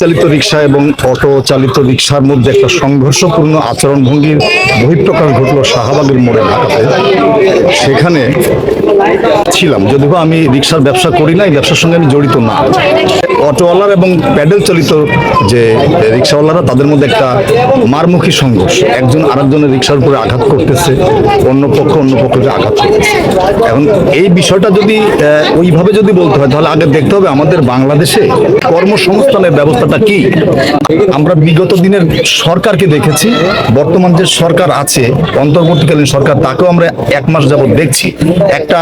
চালিত রিক্সা এবং অটো চালিত রিক্সার মধ্যে একটা সংঘর্ষপূর্ণ আচরণ ভঙ্গির বহিঃপ্রকাশ ঘটল শাহবাগের মোড়ে ঢাকাতে সেখানে ছিলাম। যদিও আমি রিক্সার ব্যবসা করি না, এই ব্যবসার সঙ্গে আমি জড়িত না। অটোওয়ালার এবং প্যাডেল চালিত যে রিক্সাওয়ালারা, তাদের মধ্যে একটা মারমুখী সংঘর্ষ। একজন আরেকজনের রিক্সার উপরে আঘাত করতেছে, অন্য পক্ষ অন্য পক্ষকে আঘাত করতেছে। এখন এই বিষয়টা যদি ওইভাবে যদি বলতে হয়, তাহলে আগে দেখতে হবে আমাদের বাংলাদেশে কর্মসংস্থানের ব্যবস্থাটা কি। আমরা বিগত দিনের সরকারকে দেখেছি, বর্তমান যে সরকার আছে, অন্তর্বর্তীকালীন সরকার, তাকেও আমরা এক মাস যাবত দেখছি। একটা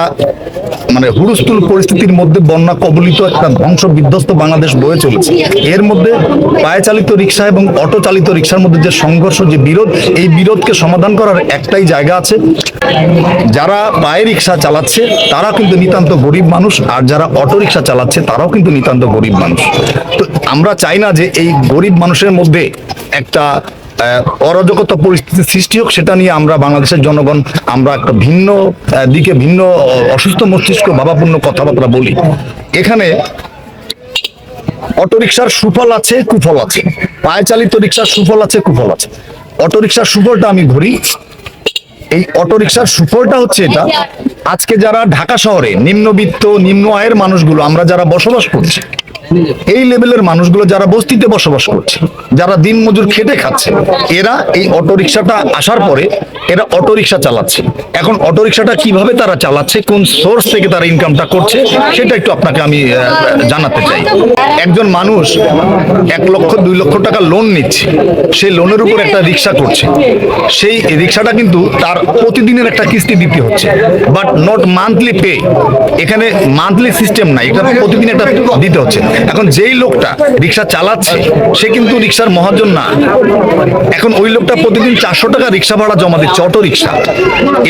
মানে হুড়স্থুল পরিস্থিতির মধ্যে বন্যা কবলিত একটা ধ্বংস বিধ্বস্ত বাংলাদেশ বয়ে চলেছে। এর মধ্যে পায়ে চালিত রিক্সা এবং অটো চালিত রিক্সার মধ্যে যে সংঘর্ষ, যে বিরোধ, এই বিরোধকে সমাধান করার একটাই জায়গা আছে। যারা পায়ে রিক্সা চালাচ্ছে তারা কিন্তু নিতান্ত গরিব মানুষ, আর যারা অটো রিক্সা চালাচ্ছে, তারাও কিন্তু নিতান্ত গরিব মানুষ। তো আমরা চাই না যে এই গরিব মানুষের মধ্যে একটা অরাজকতা পরিস্থিতি সৃষ্টি হোক, সেটা নিয়ে আমরা বাংলাদেশের জনগণ, আমরা একটা ভিন্ন দিকে ভিন্ন অসুস্থ মস্তিষ্ক ভাবাপূর্ণ কথাবার্তা বলি। এখানে অটোরিকশার সুফল আছে, কুফল আছে। পায়ে চালিত রিক্সার সুফল আছে, কুফল আছে। অটোরিকশার সুফলটা আমি ধরি। এই অটোরিকশার সুফলটা হচ্ছে এটা। আজকে যারা ঢাকা শহরে নিম্নবিত্ত, নিম্ন আয়ের মানুষগুলো, আমরা যারা বসবাস করছি, এই লেভেলের মানুষগুলো যারা বস্তিতে বসবাস করছে, যারা দিনমজুর খেটে খাচ্ছে, এরা এই অটোরিকশাটা আসার পরে এরা অটোরিকশা চালাচ্ছে। এখন অটোরিকশাটা কীভাবে তারা চালাচ্ছে, কোন সোর্স থেকে তারা ইনকামটা করছে, সেটা একটু আপনাকে আমি জানাতে চাই। একজন মানুষ এক লক্ষ, দুই লক্ষ টাকা লোন নিচ্ছে সেই লোনের উপর একটা রিক্সা করছে। সেই রিক্সাটা কিন্তু তার প্রতিদিনের একটা কিস্তি দিতে হচ্ছে। বাট নট মান্থলি পে এখানে মান্থলি সিস্টেম নাই, এটা প্রতিদিন একটা দিতে হচ্ছে। এখন যেই লোকটা রিক্সা চালাচ্ছে, সে কিন্তু রিক্সার মহাজন না। এখন ওই লোকটা প্রতিদিন চারশো টাকা রিক্সা ভাড়া জমা দিচ্ছে, অটো রিক্সা।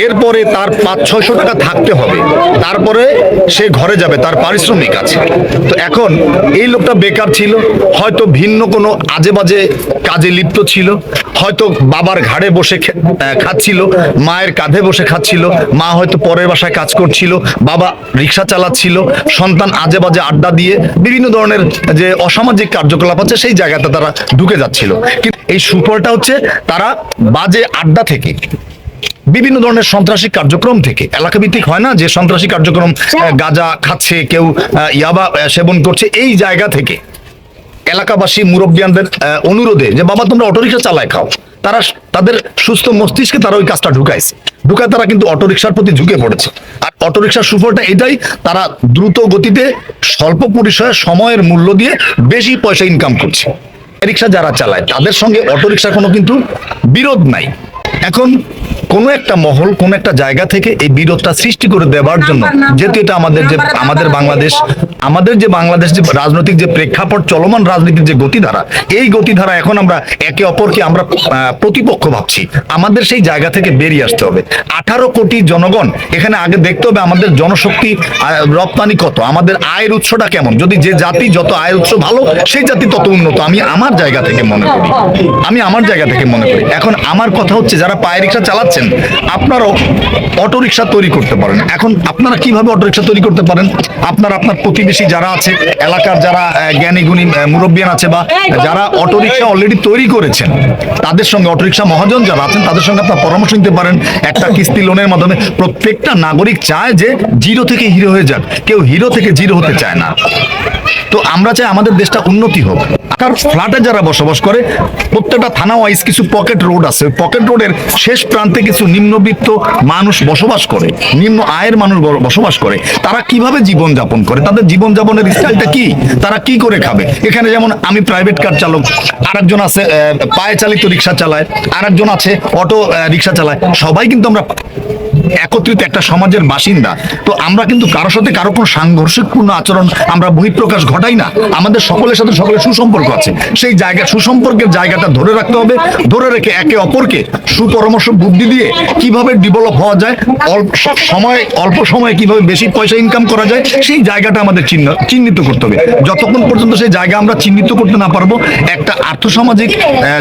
এরপরে তার পাঁচ, ছয়শো টাকা থাকতে হবে। তারপরে সে ঘরে যাবে, তার পারিশ্রমিক আছে। তো এখন এই লোকটা বেকার ছিল, হয়তো ভিন্ন কোনো আজে বাজে কাজে লিপ্ত ছিল। হয়তো বাবার ঘাড়ে বসে খাচ্ছিল মায়ের কাঁধে বসে খাচ্ছিল মা হয়তো পরের বাসায় কাজ করছিল বাবা রিক্সা চালাচ্ছিল সন্তান আজে বাজে আড্ডা দিয়ে বিভিন্ন ধরনের যে অসামাজিক কার্যকলাপ আছে সেই জায়গাতে তারা ঢুকে যাচ্ছিল। কিন্তু এই সুফলটা হচ্ছে তারা বাজে আড্ডা থেকে বিভিন্ন ধরনের সন্ত্রাসী কার্যক্রম থেকে। এলাকা ভিত্তিক হয় না যে সন্ত্রাসী কার্যক্রম আহ, গাঁজা খাচ্ছে কেউ ইয়াবা সেবন করছে এই জায়গা থেকে। এলাকাবাসী, মুরব্বিয়ানদের অনুরোধে যে, বাবা, তোমরা অটোরিক্সা চালায় খাও। তারা তাদের সুস্থ মস্তিষ্কে তারা ওই কাজটা ঢুকাইছে। ঢুকায় তারা কিন্তু অটোরিকশার প্রতি ঝুঁকে পড়েছে। আর অটোরিকশার সুফলটা এটাই, তারা দ্রুত গতিতে স্বল্প পরিসরে সময়ের মূল্য দিয়ে বেশি পয়সা ইনকাম করছে। রিক্সা যারা চালায়, তাদের সঙ্গে অটোরিকশার কোনো কিন্তু বিরোধ নাই। এখন কোন একটা মহল কোন একটা জায়গা থেকে এই বিরোধটা সৃষ্টি করে দেওয়ার জন্য যেহেতু এটা আমাদের যে আমাদের বাংলাদেশ আমাদের যে বাংলাদেশ যে রাজনৈতিক যে প্রেক্ষাপট চলমান রাজনীতির যে গতিধারা এই গতিধারা এখন আমরা একে অপরকে আমরা প্রতিপক্ষ ভাবছি। আমাদের সেই জায়গা থেকে বেরিয়ে আসতে হবে। আঠারো কোটি জনগণ এখানে আগে দেখতে হবে আমাদের জনশক্তি রপ্তানি কত আমাদের আয়ের উৎসটা কেমন। যদি যে জাতি যত আয়ের উৎস ভালো সেই জাতি তত উন্নত। আমি আমার জায়গা থেকে মনে করি। আমি আমার জায়গা থেকে মনে করি। এখন আমার কথা হচ্ছে যারা পায়ে রিক্সা চালাচ্ছেন, আপনারাও অটো রিক্সা তৈরি করতে পারেন। এখন আপনারা কীভাবে অটো রিক্সা তৈরি করতে পারেন? আপনার আপনার প্রতিবেশী যারা আছে, এলাকার যারা জ্ঞানী গুণী মুরব্বিয়ান আছে বা যারা অটো রিক্সা অলরেডি তৈরি করেছেন, তাদের সঙ্গে অটো রিক্সা মহাজন যারা আছেন, তাদের সঙ্গে আপনার পরামর্শ নিতে পারেন। একটা কিস্তি লোনের মাধ্যমে প্রত্যেকটা নাগরিক চায় যে জিরো থেকে হিরো হয়ে যাক। কেউ হিরো থেকে জিরো হতে চায় না। তো আমরা চাই আমাদের দেশটা উন্নতি হোক। ফ্ল্যাটে যারা বসবাস করে, প্রত্যেকটা থানা ওয়াইজ কিছু পকেট রোড আছে। পকেট রোডের শেষ প্রান্তে কিছু নিম্নবিত্ত মানুষ বসবাস করে, নিম্ন আয়ের মানুষ বসবাস করে। তারা কীভাবে জীবন যাপন করে? তাদের জীবন যাপনের স্টাইলটা কি? তারা কি করে খাবে? এখানে যেমন আমি প্রাইভেট কার চালক, আরেকজন আছে পায়ে চালিত রিক্সা চালায়, আরেকজন আছে অটো রিক্সা চালায়। সবাই কিন্তু আমরা একত্রিত একটা সমাজের বাসিন্দা। তো আমরা কিন্তু কারোর সাথে কারও কোনো সাংঘর্ষিকপূর্ণ আচরণ আমরা বহিঃপ্রকাশ ঘটাই না। আমাদের সকলের সাথে সকলের সুসম্পর্ক আছে। সেই জায়গা সুসম্পর্কের জায়গাটা ধরে রাখতে হবে। ধরে রেখে একে অপরকে সুপরামর্শ, বুদ্ধি দিয়ে কীভাবে ডেভেলপ হওয়া যায়, অল্প সময়, অল্প সময়ে কীভাবে বেশি পয়সা ইনকাম করা যায়, সেই জায়গাটা আমাদের চিহ্ন, চিহ্নিত করতে হবে। যতক্ষণ পর্যন্ত সেই জায়গা আমরা চিহ্নিত করতে না পারব, একটা আর্থসামাজিক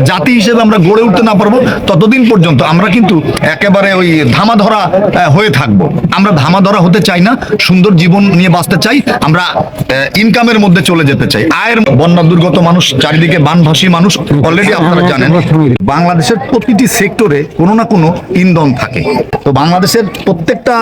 জাতি হিসেবে আমরা গড়ে উঠতে না পারব, ততদিন পর্যন্ত আমরা কিন্তু একেবারে ওই ধামা ধরা হয়ে থাকব। আমরা ধামাধরা হতে চাই না, সুন্দর জীবন নিয়ে বাঁচতে চাই, আমরা ইনকামের মধ্যে চলে যেতে চাই। আয়ের বন্যা দুর্গত মানুষ, চারিদিকে বানভাসী মানুষ অলরেডি আপনারা জানেন, বাংলাদেশের প্রতিটি সেক্টরে কোনো না কোনো ইন্ধন থাকে। তো বাংলাদেশের প্রত্যেকটা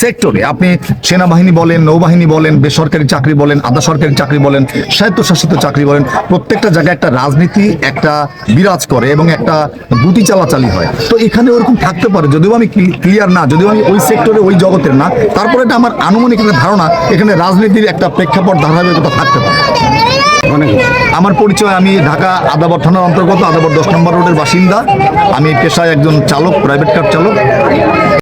সেক্টরে আপনি সেনাবাহিনী বলেন, নৌবাহিনী বলেন, বেসরকারি চাকরি বলেন, আধা সরকারি চাকরি বলেন, স্বায়ত্তশাসিত চাকরি বলেন, প্রত্যেকটা জায়গায় একটা রাজনীতি একটা বিরাজ করে এবং একটা দুটি চালাচালি হয়। তো এখানে ওরকম থাকতে পারে, যদিও আমি ক্লিয়ার না, যদিও আমি ওই সেক্টরে, ওই জগতের না, তারপরে এটা আমার আনুমানিক একটা ধারণা, এখানে রাজনীতির একটা প্রেক্ষাপট, ধারাবাহিকতা থাকতে পারে। আমার পরিচয়, আমি ঢাকা আদাবর থানার অন্তর্গত আদাবর দশ নম্বর রোডের বাসিন্দা। আমি পেশায় একজন চালক প্রাইভেট কার চালক।